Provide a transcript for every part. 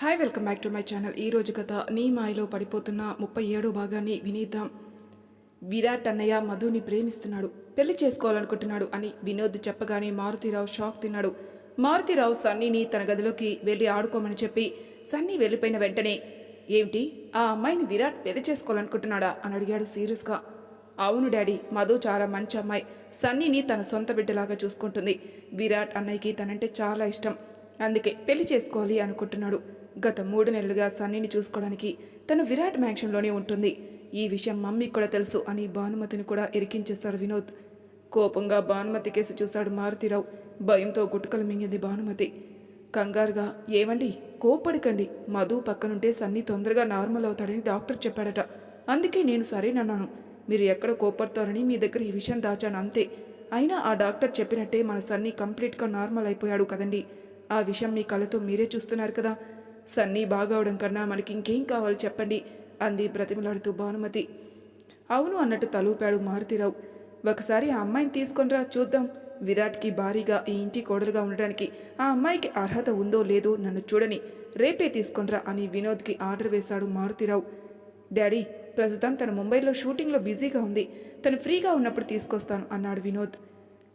Hi welcome back to my channel ఈ రోజు కథ నీ మాయలో పడిపోతున్న ముప్పై ఏడో భాగాన్ని వినేద్దాం. విరాట్ అన్నయ్య మధుని ప్రేమిస్తున్నాడు. పెళ్ళి చేసుకోవాలనుకుంటున్నాడు అని వినోద్ చెప్పగానే మారుతీరావు షాక్ తిన్నాడు. మారుతీరావు సన్నీని తన గదిలోకి వెళ్ళి ఆడుకోమని చెప్పి సన్నీ వెళ్ళిపోయిన వెంటనే ఏమిటి? ఆ అమ్మాయిని విరాట్ పెళ్ళి చేసుకోవాలనుకుంటున్నాడా? అని అడిగాడు సీరియస్గా. అవును డాడీ మధు చాలా మంచి అమ్మాయి. సన్నీని తన సొంత బిడ్డలాగా చూసుకుంటుంది. విరాట్ అన్నయ్యకి తనంటే చాలా ఇష్టం. అందుకే పెళ్ళి చేసుకోవాలి అనుకుంటున్నాడు. గత మూడు నెలలుగా సన్నీని చూసుకోవడానికి తను విరాట్ మ్యాక్షన్లోనే ఉంటుంది. ఈ విషయం మమ్మీ కూడా తెలుసు అని భానుమతిని కూడా ఇరికించేస్తాడు వినోద్. కోపంగా భానుమతి కేసు చూశాడు మారుతీరావు. భయంతో గుట్టుకలు మింగింది భానుమతి. కంగారుగా ఏమండి కోపడకండి మధు పక్కనుంటే సన్నీ తొందరగా నార్మల్ అవుతాడని డాక్టర్ చెప్పాడట. అందుకే నేను సరేనన్నాను మీరు ఎక్కడ కోపడతారని మీ దగ్గర ఈ విషయం దాచాను అంతే. అయినా ఆ డాక్టర్ చెప్పినట్టే మన సన్నీ కంప్లీట్గా నార్మల్ అయిపోయాడు కదండి. ఆ విషయం మీ కళ్ళతో మీరే చూస్తున్నారు కదా. సన్నీ బాగవడం కన్నా మనకి ఇంకేం కావాలో చెప్పండి అంది బ్రతిమలాడుతూ భానుమతి. అవును అన్నట్టు తలూపాడు మారుతిరావు. ఒకసారి ఆ అమ్మాయిని తీసుకొనిరా చూద్దాం. విరాట్కి భారీగా ఈ ఇంటి కోడలుగా ఉండడానికి ఆ అమ్మాయికి అర్హత ఉందో లేదో నన్ను చూడని రేపే తీసుకొనిరా అని వినోద్కి ఆర్డర్ వేశాడు మారుతిరావు. డాడీ ప్రస్తుతం తను ముంబైలో షూటింగ్లో బిజీగా ఉంది. తను ఫ్రీగా ఉన్నప్పుడు తీసుకొస్తాను అన్నాడు వినోద్.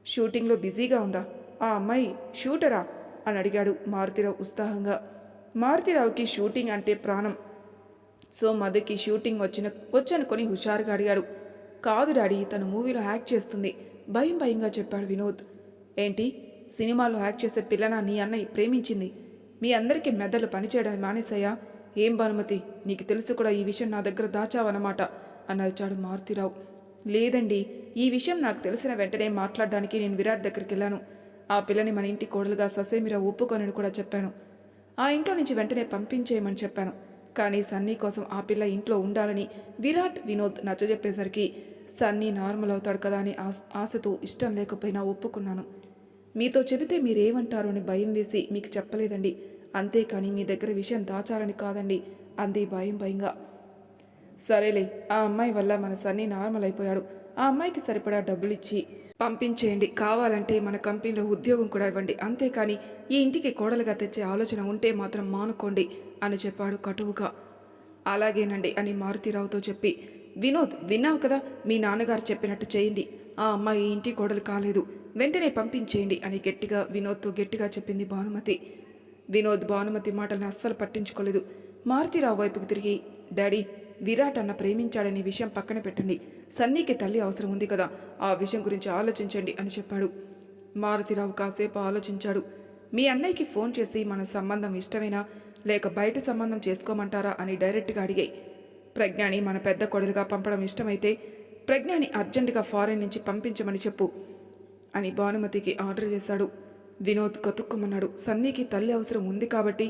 షూటింగ్లో బిజీగా ఉందా? ఆ అమ్మాయి షూటరా? అని అడిగాడు మారుతిరావు ఉత్సాహంగా. మారుతిరావుకి షూటింగ్ అంటే ప్రాణం. సో మధుకి షూటింగ్ వచ్చిన వచ్చనుకొని హుషారుగా అడిగాడు. కాదు డాడీ తను మూవీలో యాక్ట్ చేస్తుంది. భయం భయంగా చెప్పాడు వినోద్. ఏంటి? సినిమాలో యాక్ట్ చేసే పిల్లన నీ అన్నయ్య ప్రేమించింది. మీ అందరికీ మెదలు పనిచేయడం మానేసయ్యా ఏం భానుమతి నీకు తెలుసు కూడా ఈ విషయం నా దగ్గర దాచావన్నమాట అని అరిచాడు మారుతిరావు. లేదండి ఈ విషయం నాకు తెలిసిన వెంటనే మాట్లాడడానికి నేను విరాట్ దగ్గరికి వెళ్ళాను ఆ పిల్లని మన ఇంటి కోడలుగా ససేమిరా ఒప్పుకొనని కూడా చెప్పాను. ఆ ఇంట్లో నుంచి వెంటనే పంపించేయమని చెప్పాను. కానీ సన్నీ కోసం ఆ పిల్ల ఇంట్లో ఉండాలని విరాట్ వినోద్ నచ్చజెప్పేసరికి సన్నీ నార్మల్ అవుతాడు కదా అని ఆశతో ఇష్టం లేకపోయినా ఒప్పుకున్నాను. మీతో చెబితే మీరేమంటారు అని భయం వేసి మీకు చెప్పలేదండి. అంతేకాని మీ దగ్గర విషయం దాచాలని కాదండి. అంది భయం భయంగా. సరేలే ఆ అమ్మాయి వల్ల మన సన్నీ నార్మల్ అయిపోయాడు. ఆ అమ్మాయికి సరిపడా డబ్బులు ఇచ్చి పంపించేయండి. కావాలంటే మన కంపెనీలో ఉద్యోగం కూడా ఇవ్వండి. అంతేకాని ఈ ఇంటికి కోడలుగా తెచ్చే ఆలోచన ఉంటే మాత్రం మానుకోండి అని చెప్పాడు కటువుగా. అలాగేనండి అని మారుతిరావుతో చెప్పి వినోద్ విన్నావు కదా? మీ నాన్నగారు చెప్పినట్టు చేయండి. ఆ అమ్మాయి ఇంటి కోడలు కాలేదు. వెంటనే పంపించేయండి అని గట్టిగా వినోద్తో గట్టిగా చెప్పింది భానుమతి. వినోద్ భానుమతి మాటలను అస్సలు పట్టించుకోలేదు. మారుతిరావు వైపుకు తిరిగి డాడీ విరాట్ అన్న ప్రేమించాడనే విషయం పక్కన పెట్టండి. సన్నీకి తల్లి అవసరం ఉంది కదా ఆ విషయం గురించి ఆలోచించండి అని చెప్పాడు. మారుతిరావు కాసేపు ఆలోచించాడు. మీ అన్నయ్యకి ఫోన్ చేసి మన సంబంధం ఇష్టమేనా? లేక బయట సంబంధం చేసుకోమంటారా అని డైరెక్ట్గా అడిగాయి. ప్రజ్ఞాని మన పెద్ద కొడలుగా పంపడం ఇష్టమైతే ప్రజ్ఞాని అర్జెంటుగా ఫారెన్ నుంచి పంపించమని చెప్పు అని భానుమతికి ఆర్డర్ చేశాడు. వినోద్ కతుక్కుమన్నాడు సన్నీకి తల్లి అవసరం ఉంది కాబట్టి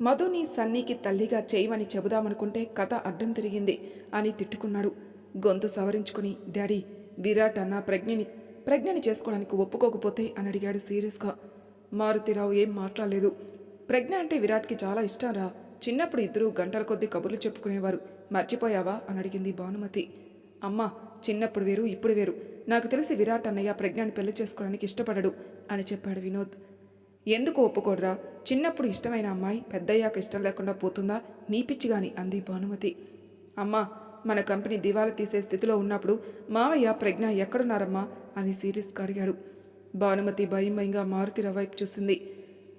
మధుని సన్నీకి తల్లిగా చేయమని చెబుదామనుకుంటే కథ అడ్డం తిరిగింది అని తిట్టుకున్నాడు. గొంతు సవరించుకుని డాడీ విరాట్ అన్న ప్రజ్ఞని ప్రజ్ఞని చేసుకోవడానికి ఒప్పుకోకపోతే అని అడిగాడు సీరియస్గా. మారుతిరావు ఏం మాట్లాడలేదు. ప్రజ్ఞ అంటే విరాట్కి చాలా ఇష్టం రా. చిన్నప్పుడు ఇద్దరు గంటల కొద్దీ కబుర్లు చెప్పుకునేవారు. మర్చిపోయావా? అని అడిగింది భానుమతి. అమ్మా చిన్నప్పుడు వేరు ఇప్పుడు వేరు. నాకు తెలిసి విరాట్ అన్నయ్య ప్రజ్ఞాన్ని పెళ్ళి చేసుకోవడానికి ఇష్టపడడు అని చెప్పాడు వినోద్. ఎందుకు ఒప్పుకోడ్రా? చిన్నప్పుడు ఇష్టమైన అమ్మాయి పెద్దయ్యాక ఇష్టం లేకుండా పోతుందా? నీ పిచ్చిగాని అంది భానుమతి. అమ్మా మన కంపెనీ దివాలా తీసే స్థితిలో ఉన్నప్పుడు మావయ్య ప్రజ్ఞ ఎక్కడున్నారమ్మా? అని సీరియస్గా అడిగాడు. భానుమతి భయం భయంగా మారుతిరావు వైపు చూసింది.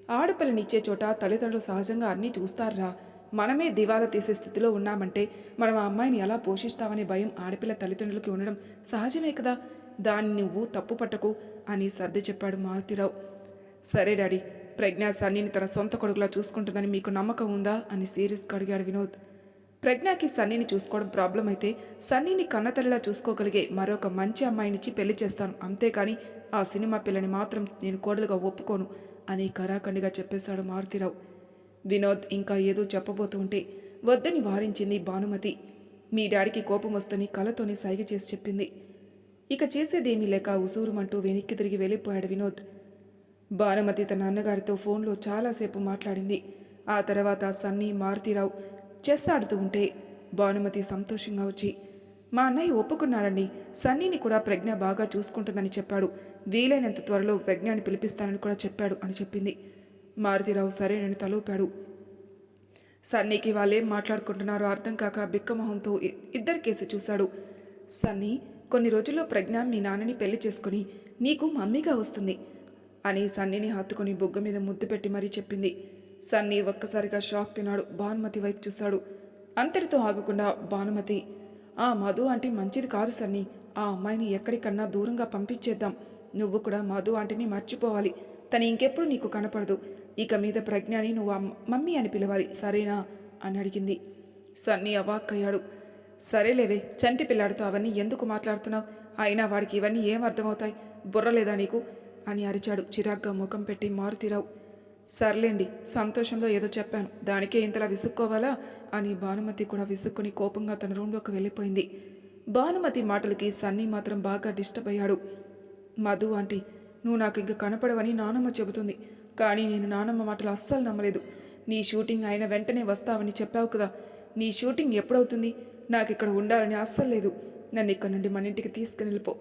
ఆడపిల్లనిచ్చే చోట తల్లిదండ్రులు సహజంగా అన్నీ చూస్తారా మనమే దివాలా తీసే స్థితిలో ఉన్నామంటే మనం ఆ అమ్మాయిని ఎలా పోషిస్తామనే భయం ఆడపిల్ల తల్లిదండ్రులకి ఉండడం సహజమే కదా? దాన్ని నువ్వు తప్పు పట్టకు అని సర్ది చెప్పాడు మారుతిరావు. సరే డాడీ ప్రజ్ఞ సన్నీని తన సొంత కొడుకులా చూసుకుంటుందని మీకు నమ్మకం ఉందా? అని సీరియస్గా అడిగాడు వినోద్. ప్రజ్ఞకి సన్నీని చూసుకోవడం ప్రాబ్లం అయితే సన్నీని కన్నతల్లిలా చూసుకోగలిగే మరొక మంచి అమ్మాయినిచ్చి పెళ్ళి చేస్తాను. అంతేకాని ఆ సినిమా పిల్లని మాత్రం నేను కోడలుగా ఒప్పుకోను అని కరాఖండిగా చెప్పేశాడు మారుతిరావు. వినోద్ ఇంకా ఏదో చెప్పబోతూ ఉంటే వద్దని వారించింది భానుమతి. మీ డాడీకి కోపం వస్తని కలతోనే సైగ చేసి చెప్పింది. ఇక చేసేదేమీ లేక ఉసూరుమంటూ వెనక్కి తిరిగి వెళ్ళిపోయాడు వినోద్. భానుమతి తన అన్నగారితో ఫోన్లో చాలాసేపు మాట్లాడింది. ఆ తర్వాత సన్నీ మారుతీరావు చెస్ ఆడుతూ ఉంటే భానుమతి సంతోషంగా వచ్చి మా అన్నయ్య ఒప్పుకున్నాడండి. సన్నీని కూడా ప్రజ్ఞ బాగా చూసుకుంటుందని చెప్పాడు. వీలైనంత త్వరలో ప్రజ్ఞాన్ని పిలిపిస్తానని కూడా చెప్పాడు అని చెప్పింది. మారుతీరావు సరేనని తలూపాడు. సన్నీకి వాళ్ళేం మాట్లాడుకుంటున్నారో అర్థం కాక బిక్కమొహంతో ఇద్దరు ఇద్దరి కేసు చూశాడు. సన్నీ కొన్ని రోజుల్లో ప్రజ్ఞ మీ నాన్నని పెళ్ళి చేసుకుని నీకు మమ్మీగా వస్తుంది. అని సన్నీని హత్తుకుని బొగ్గ మీద ముద్దు పెట్టి మరీ చెప్పింది. సన్నీ ఒక్కసారిగా షాక్ తిన్నాడు. భానుమతి వైపు చూశాడు. అంతటితో ఆగకుండా భానుమతి ఆ మధు ఆంటీ మంచిది కాదు సన్నీ. ఆ అమ్మాయిని ఎక్కడికన్నా దూరంగా పంపించేద్దాం. నువ్వు కూడా మధు ఆంటీని మర్చిపోవాలి. తను ఇంకెప్పుడు నీకు కనపడదు. ఇక మీద ప్రజ్ఞాని నువ్వు మమ్మీ అని పిలవాలి. సరేనా? అని అడిగింది. సన్నీ అవాక్కయ్యాడు. సరేలేవే చంటి పిల్లాడితో అవన్నీ ఎందుకు మాట్లాడుతున్నావు? అయినా వాడికి ఇవన్నీ ఏం అర్థమవుతాయి? బుర్రలేదా నీకు? అని అరిచాడు. చిరాగ్గా ముఖం పెట్టి మారుతీరావు సర్లేండి సంతోషంలో ఏదో చెప్పాను. దానికే ఇంతలా విసుక్కోవాలా? అని భానుమతి కూడా విసుక్కుని కోపంగా తన రూమ్లోకి వెళ్ళిపోయింది. భానుమతి మాటలకి సన్నీ మాత్రం బాగా డిస్టర్బ్ అయ్యాడు. మధు ఆంటీ నువ్వు నాకు ఇంక కనపడవని నానమ్మ చెబుతుంది. కానీ నేను నానమ్మ మాటలు అస్సలు నమ్మలేదు. నీ షూటింగ్ అయిన వెంటనే వస్తావని చెప్పావు కదా. నీ షూటింగ్ ఎప్పుడవుతుంది? నాకు ఇక్కడ ఉండాలని అస్సలు లేదు. నన్ను ఇక్కడ నుండి మన ఇంటికి తీసుకుని వెళ్ళిపో.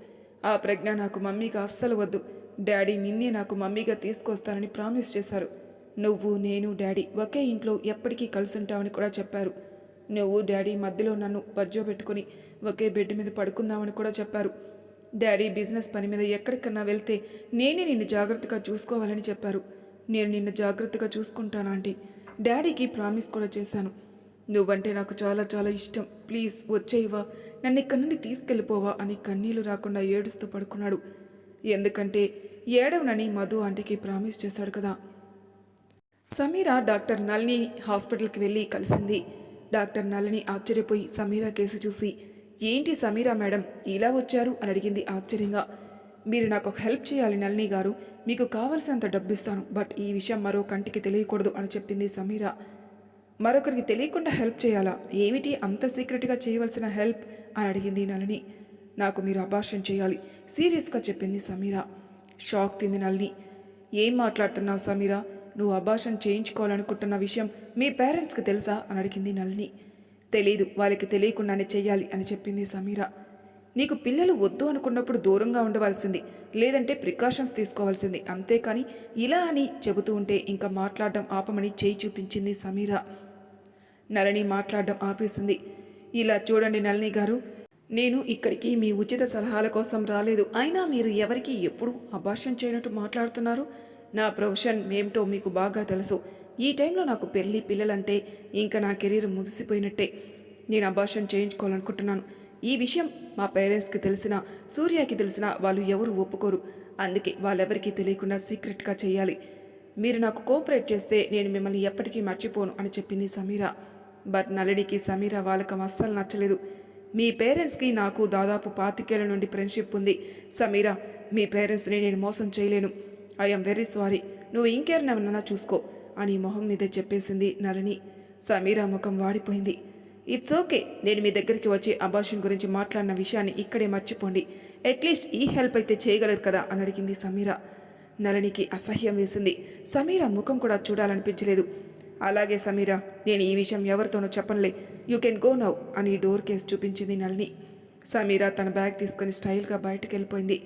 ఆ ప్రజ్ఞ నాకు మమ్మీగా అస్సలు వద్దు. డాడీ నిన్నే నాకు మమ్మీగా తీసుకొస్తానని ప్రామిస్ చేశారు. నువ్వు నేను డాడీ ఒకే ఇంట్లో ఎప్పటికీ కలిసి ఉంటావని కూడా చెప్పారు. నువ్వు డాడీ మధ్యలో నన్ను బజ్జో పెట్టుకుని ఒకే బెడ్ మీద పడుకుందామని కూడా చెప్పారు. డాడీ బిజినెస్ పని మీద ఎక్కడికన్నా వెళ్తే నేనే నిన్ను జాగ్రత్తగా చూసుకోవాలని చెప్పారు. నేను నిన్ను జాగ్రత్తగా చూసుకుంటాను ఆంటీ? డాడీకి ప్రామిస్ కూడా చేశాను. నువ్వంటే నాకు చాలా చాలా ఇష్టం. ప్లీజ్ వచ్చేయవా? నన్ను ఇక్కడి నుండి తీసుకెళ్ళిపోవా అని కన్నీళ్ళు రాకుండా ఏడుస్తూ పడుకున్నాడు. ఎందుకంటే ఏడవనని మధు ఆంటీకి ప్రామిస్ చేశాడు కదా. సమీర డాక్టర్ నళిని హాస్పిటల్కి వెళ్ళి కలిసింది. డాక్టర్ నళిని ఆశ్చర్యపోయి సమీర కేసు చూసి ఏంటి సమీర మేడం ఇలా వచ్చారు? అని అడిగింది ఆశ్చర్యంగా. మీరు నాకు ఒక హెల్ప్ చేయాలి నళిని గారు మీకు కావలసినంత డబ్బు ఇస్తాను బట్ ఈ విషయం మరో కంటికి తెలియకూడదు అని చెప్పింది సమీర. మరొకరికి తెలియకుండా హెల్ప్ చేయాలా? ఏమిటి అంత సీక్రెట్గా చేయవలసిన హెల్ప్? అని అడిగింది నళిని. నాకు మీరు అభాషణ చేయాలి సీరియస్గా చెప్పింది సమీరా. షాక్ తింది నళిని. ఏం మాట్లాడుతున్నావు సమీర? నువ్వు అభాషణ చేయించుకోవాలనుకుంటున్న విషయం మీ పేరెంట్స్కి తెలుసా? అని అడిగింది నల్ని తెలీదు. వాళ్ళకి తెలియకుండానే చెయ్యాలి అని చెప్పింది సమీర. నీకు పిల్లలు వద్దు అనుకున్నప్పుడు దూరంగా ఉండవలసింది. లేదంటే ప్రికాషన్స్ తీసుకోవాల్సింది. అంతేకాని ఇలా అని చెబుతూ ఉంటే ఇంకా మాట్లాడడం ఆపమని చేయి చూపించింది సమీర. నళని మాట్లాడడం ఆపేసింది. ఇలా చూడండి నళిని గారు. నేను ఇక్కడికి మీ ఉచిత సలహాల కోసం రాలేదు. అయినా మీరు ఎవరికి ఎప్పుడు అభాషం చేయనట్టు మాట్లాడుతున్నారు? నా ప్రొఫెషన్ ఏమిటో మీకు బాగా తెలుసు. ఈ టైంలో నాకు పెళ్ళి పిల్లలంటే ఇంకా నా కెరీర్ ముగిసిపోయినట్టే. నేను అభాషం చేయించుకోవాలనుకుంటున్నాను. ఈ విషయం మా పేరెంట్స్కి తెలిసినా సూర్యకి తెలిసిన వాళ్ళు ఎవరు ఒప్పుకోరు. అందుకే వాళ్ళెవరికీ తెలియకుండా సీక్రెట్గా చేయాలి. మీరు నాకు కోఆపరేట్ చేస్తే నేను మిమ్మల్ని ఎప్పటికీ మర్చిపోను అని చెప్పింది సమీర. బట్ నళినికి సమీర వాళ్ళకం అస్సలు నచ్చలేదు. మీ పేరెంట్స్కి నాకు దాదాపు పాతికేళ్ళ నుండి ఫ్రెండ్షిప్ ఉంది. సమీరా మీ పేరెంట్స్ని నేను మోసం చేయలేను. I'm very sorry. నువ్వు ఇంకెవరినన్నా చూసుకో అని మొహం మీదే చెప్పేసింది నరణి సమీరా ముఖం వాడిపోయింది. ఇట్స్ ఓకే నేను మీ దగ్గరికి వచ్చి అబార్షన్ గురించి మాట్లాడిన విషయాన్ని ఇక్కడే మర్చిపోండి. అట్లీస్ట్ ఈ హెల్ప్ అయితే చేయగలరు కదా అని అడిగింది సమీరా. నళినికి అసహ్యం వేసింది. సమీర ముఖం కూడా చూడాలనిపించలేదు. అలాగే సమీరా నేను ఈ విషయం ఎవరితోనూ చెప్పనులే. యూ కెన్ గో నౌ అని డోర్ కేస్ చూపించింది నళిని. సమీరా తన బ్యాగ్ తీసుకుని స్టైల్గా బయటకు వెళ్ళిపోయింది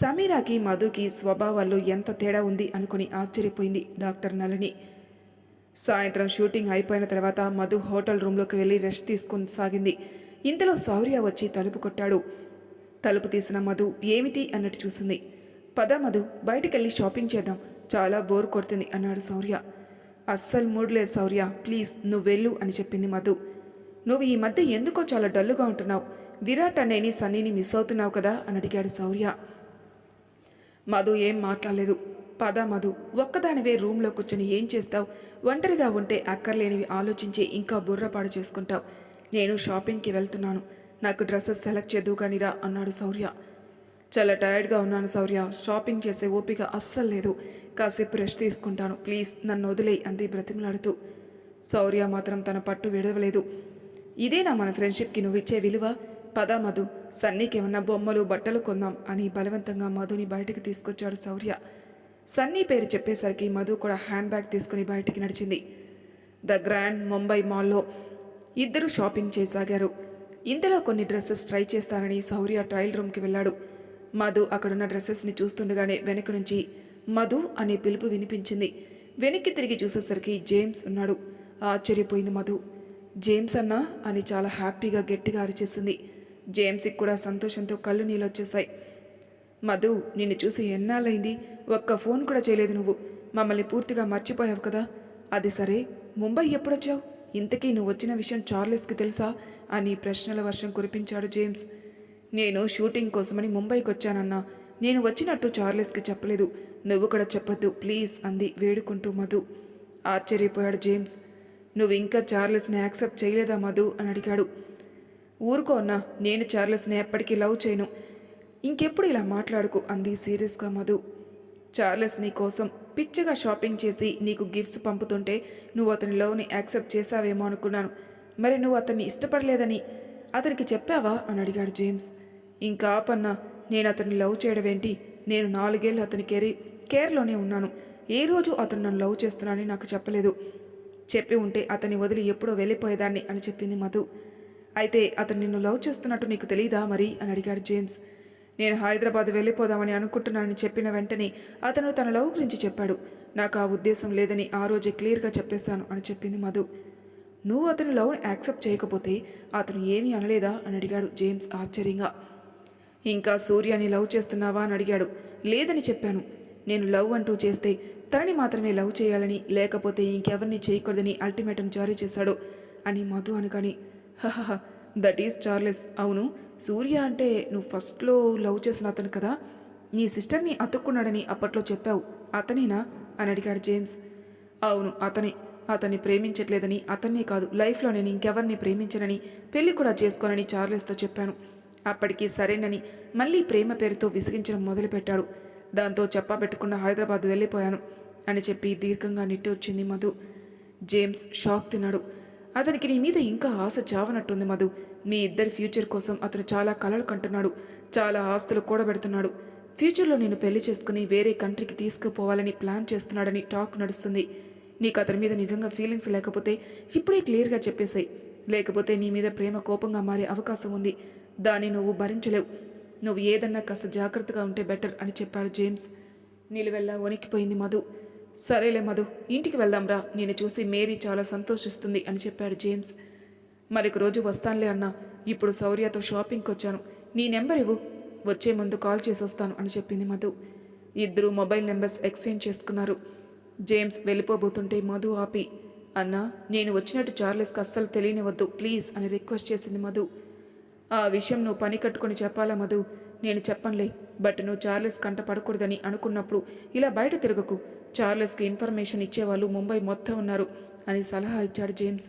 సమీరాకి మధుకి స్వభావాల్లో ఎంత తేడా ఉంది అనుకుని ఆశ్చర్యపోయింది డాక్టర్ నళిని. సాయంత్రం షూటింగ్ అయిపోయిన తర్వాత మధు హోటల్ రూమ్లోకి వెళ్ళి రెస్ట్ తీసుకుని సాగింది. ఇంతలో సౌర్య వచ్చి తలుపు కొట్టాడు. తలుపు తీసిన మధు ఏమిటి? అన్నట్టు చూసింది. పద మధు బయటకెళ్ళి షాపింగ్ చేద్దాం. చాలా బోర్ కొడుతుంది అన్నాడు సౌర్య అస్సలు మూడ్ లేదు శౌర్య. ప్లీజ్ నువ్వు వెళ్ళు అని చెప్పింది మధు. నువ్వు ఈ మధ్య ఎందుకో చాలా డల్లుగా ఉంటున్నావు? విరాట్ అనేని సన్నీని మిస్ అవుతున్నావు కదా? అని అడిగాడు శౌర్య. మధు ఏం మాట్లాడలేదు. పద మధు ఒక్కదానివే రూమ్లో కూర్చొని ఏం చేస్తావు? ఒంటరిగా ఉంటే అక్కర్లేనివి ఆలోచించి ఇంకా బుర్రపాడు చేసుకుంటావు. నేను షాపింగ్కి వెళ్తున్నాను. నాకు డ్రెస్సెస్ సెలెక్ట్ చేద్దు కానిరా అన్నాడు శౌర్య. చాలా టైర్డ్గా ఉన్నాను శౌర్య షాపింగ్ చేసే ఓపిక అస్సలు లేదు. కాసేపు రెస్ట్ తీసుకుంటాను. ప్లీజ్ నన్ను వదిలేయి అంది బ్రతిమలాడుతూ. శౌర్య మాత్రం తన పట్టు విడవలేదు. ఇదేనా మన ఫ్రెండ్షిప్కి నువ్వు ఇచ్చే విలువ? పదా మధు సన్నీకేమన్నా బొమ్మలు బట్టలు కొందాం అని బలవంతంగా మధుని బయటికి తీసుకొచ్చాడు శౌర్య సన్నీ పేరు చెప్పేసరికి మధు కూడా హ్యాండ్ బ్యాగ్ తీసుకుని బయటికి నడిచింది. ద గ్రాండ్ ముంబై మాల్లో ఇద్దరు షాపింగ్ చేసాగారు. ఇంతలో కొన్ని డ్రెస్సెస్ ట్రై చేస్తానని శౌర్య ట్రయల్ రూమ్కి వెళ్ళాడు. మధు అక్కడున్న డ్రెస్సెస్ని చూస్తుండగానే వెనక నుంచి మధు అనే పిలుపు వినిపించింది. వెనక్కి తిరిగి చూసేసరికి జేమ్స్ ఉన్నాడు. ఆశ్చర్యపోయింది మధు. జేమ్స్ అన్నా అని చాలా హ్యాపీగా గట్టిగా అరిచేసింది. జేమ్స్కి కూడా సంతోషంతో కళ్ళు నీళ్ళొచ్చేశాయి. మధు నిన్ను చూసి ఎన్నాళ్ళైంది ఒక్క ఫోన్ కూడా చేయలేదు నువ్వు. మమ్మల్ని పూర్తిగా మర్చిపోయావు కదా. అది సరే ముంబై ఎప్పుడొచ్చావు? ఇంతకీ నువ్వు వచ్చిన విషయం చార్లెస్కి తెలుసా? అని ప్రశ్నల వర్షం కురిపించాడు జేమ్స్. నేను షూటింగ్ కోసమని ముంబైకి వచ్చానన్నా నేను వచ్చినట్టు చార్లెస్కి చెప్పలేదు. నువ్వు కూడా చెప్పొద్దు ప్లీజ్ అంది వేడుకుంటూ మధు. ఆశ్చర్యపోయాడు జేమ్స్. నువ్వు ఇంకా చార్లెస్ని యాక్సెప్ట్ చేయలేదా మధు? అని అడిగాడు. ఊరుకో అన్నా నేను చార్లెస్ని ఎప్పటికీ లవ్ చేయను. ఇంకెప్పుడు ఇలా మాట్లాడుకు? అంది సీరియస్గా మధు. చార్లెస్ నీ కోసం పిచ్చిగా షాపింగ్ చేసి నీకు గిఫ్ట్స్ పంపుతుంటే నువ్వు అతని లవ్ని యాక్సెప్ట్ చేశావేమో అనుకున్నాను. మరి నువ్వు అతన్ని ఇష్టపడలేదని అతనికి చెప్పావా? అని అడిగాడు జేమ్స్. ఇంకా పన్నా నేను అతన్ని లవ్ చేయడం ఏంటి నేను నాలుగేళ్ళు అతని కేరీ కేర్లోనే ఉన్నాను. ఏ రోజు అతను నన్ను లవ్ చేస్తున్నానని నాకు చెప్పలేదు. చెప్పి ఉంటే అతన్ని వదిలి ఎప్పుడో వెళ్ళిపోయేదాన్ని అని చెప్పింది మధు. అయితే అతను నిన్ను లవ్ చేస్తున్నట్టు నీకు తెలియదా మరి? అని అడిగాడు జేమ్స్. నేను హైదరాబాద్ వెళ్ళిపోదామని అనుకుంటున్నానని చెప్పిన వెంటనే అతను తన లవ్ గురించి చెప్పాడు. నాకు ఆ ఉద్దేశం లేదని ఆ రోజే క్లియర్గా చెప్పేశాను అని చెప్పింది మధు. నువ్వు అతని లవ్ని యాక్సెప్ట్ చేయకపోతే అతను ఏమీ అనలేదా? అని అడిగాడు జేమ్స్ ఆశ్చర్యంగా. ఇంకా సూర్యని లవ్ చేస్తున్నావా అని అడిగాడు. లేదని చెప్పాను. నేను లవ్ అంటూ చేస్తే తనని మాత్రమే లవ్ చేయాలని లేకపోతే ఇంకెవరిని చేయకూడదని అల్టిమేటం జారీ చేశాడు అని మధు అనగాని హహహ దట్ ఈస్ చార్లెస్ అవును సూర్య అంటే నువ్వు ఫస్ట్లో లవ్ చేసిన అతను కదా. నీ సిస్టర్ని అతుక్కున్నాడని అప్పట్లో చెప్పావు. అతనేనా? అని అడిగాడు జేమ్స్. అవును అతనే. అతన్ని ప్రేమించట్లేదని అతన్నే కాదు. లైఫ్లో నేను ఇంకెవరిని ప్రేమించనని పెళ్ళి కూడా చేసుకోనని చార్లెస్తో చెప్పాను. అప్పటికి సరేనని మళ్ళీ ప్రేమ పేరుతో విసిగించడం మొదలుపెట్టాడు. దాంతో చెప్పబెట్టకుండా హైదరాబాద్ వెళ్ళిపోయాను అని చెప్పి దీర్ఘంగా నిట్టూర్చింది మధు. జేమ్స్ షాక్ తిన్నాడు. అతనికి నీ మీద ఇంకా ఆశ చావనట్టుంది మధు. మీ ఇద్దరి ఫ్యూచర్ కోసం అతను చాలా కలలు కంటున్నాడు. చాలా ఆస్తులు కూడబెడుతున్నాడు. ఫ్యూచర్లో నేను పెళ్ళి చేసుకుని వేరే కంట్రీకి తీసుకుపోవాలని ప్లాన్ చేస్తున్నాడని టాక్ నడుస్తుంది. నీకు అతని మీద నిజంగా ఫీలింగ్స్ లేకపోతే ఇప్పుడే క్లియర్గా చెప్పేశాయి లేకపోతే నీ మీద ప్రేమ కోపంగా మారే అవకాశం ఉంది. దాన్ని నువ్వు భరించలేవు. నువ్వు ఏదన్నా కాస్త జాగ్రత్తగా ఉంటే బెటర్ అని చెప్పాడు జేమ్స్. నిలువెల్లా వణికిపోయింది మధు. సరేలే మధు ఇంటికి వెళ్దాంరా నేను చూసి మేరీ చాలా సంతోషిస్తుంది అని చెప్పాడు జేమ్స్. మరొక రోజు వస్తానులే అన్నా. ఇప్పుడు శౌర్యతో షాపింగ్కి వచ్చాను నీ నెంబర్ ఇవ్వు. వచ్చే ముందు కాల్ చేసి వస్తాను అని చెప్పింది మధు. ఇద్దరు మొబైల్ నెంబర్స్ ఎక్స్చేంజ్ చేసుకున్నారు. జేమ్స్ వెళ్ళిపోబోతుంటే మధు ఆపి అన్నా నేను వచ్చినట్టు చార్లెస్కి అస్సలు తెలియనివద్దు ప్లీజ్ అని రిక్వెస్ట్ చేసింది మధు. ఆ విషయం నువ్వు పని కట్టుకొని చెప్పాలా మధు? నేను చెప్పనులే బట్ నువ్వు చార్లెస్ కంట పడకూడదని అనుకున్నప్పుడు ఇలా బయట తిరగకు. చార్లెస్కి ఇన్ఫర్మేషన్ ఇచ్చేవాళ్ళు ముంబై మొత్తం ఉన్నారు అని సలహా ఇచ్చాడు జేమ్స్.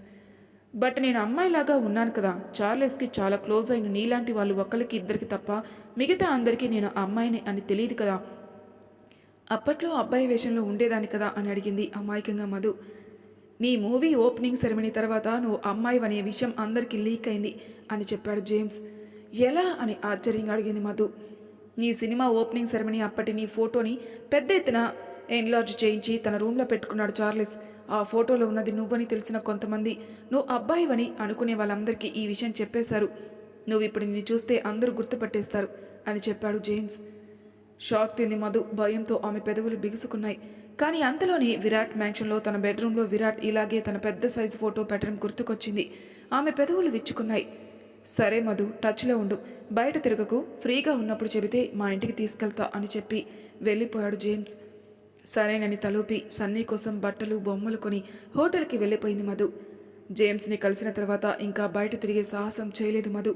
బట్ నేను అమ్మాయిలాగా ఉన్నాను కదా చార్లెస్కి చాలా క్లోజ్ అయిన నీలాంటి వాళ్ళు ఒక్కరికి ఇద్దరికి తప్ప మిగతా అందరికీ నేను అమ్మాయిని అని తెలియదు కదా. అప్పట్లో అబ్బాయి వేషంలో ఉండేదాన్ని కదా అని అడిగింది అమాయకంగా మధు. నీ మూవీ ఓపెనింగ్ సెరమనీ తర్వాత నువ్వు అమ్మాయి అనే విషయం అందరికీ లీక్ అయింది అని చెప్పాడు జేమ్స్. ఎలా అని ఆశ్చర్యంగా అడిగింది మధు. నీ సినిమా ఓపెనింగ్ సెరమనీ అప్పటి నీ ఫోటోని పెద్ద ఎత్తున ఎన్లార్జ్ చేయించి తన రూమ్లో పెట్టుకున్నాడు చార్లెస్. ఆ ఫోటోలో ఉన్నది నువ్వని తెలిసిన కొంతమంది. నువ్వు అబ్బాయివని అనుకునే వాళ్ళందరికీ ఈ విషయం చెప్పేశారు. నువ్వు ఇప్పుడు నిన్ను చూస్తే అందరూ గుర్తుపట్టేస్తారు అని చెప్పాడు జేమ్స్. షాక్ తింది మధు. భయంతో ఆమె పెదవులు బిగుసుకున్నాయి. కానీ అంతలోనే విరాట్ మ్యాన్షన్లో తన బెడ్రూమ్లో విరాట్ ఇలాగే తన పెద్ద సైజు ఫోటో పెట్టడం గుర్తుకొచ్చింది. ఆమె పెదవులు విచ్చుకున్నాయి. సరే మధు టచ్లో ఉండు. బయట తిరగకు. ఫ్రీగా ఉన్నప్పుడు చెబితే మా ఇంటికి తీసుకెళ్తా అని చెప్పి వెళ్ళిపోయాడు జేమ్స్. సరేనని తలూపి సన్నీ కోసం బట్టలు బొమ్మలు కొని హోటల్కి వెళ్ళిపోయింది మధు. జేమ్స్ని కలిసిన తర్వాత ఇంకా బయట తిరిగే సాహసం చేయలేదు మధు.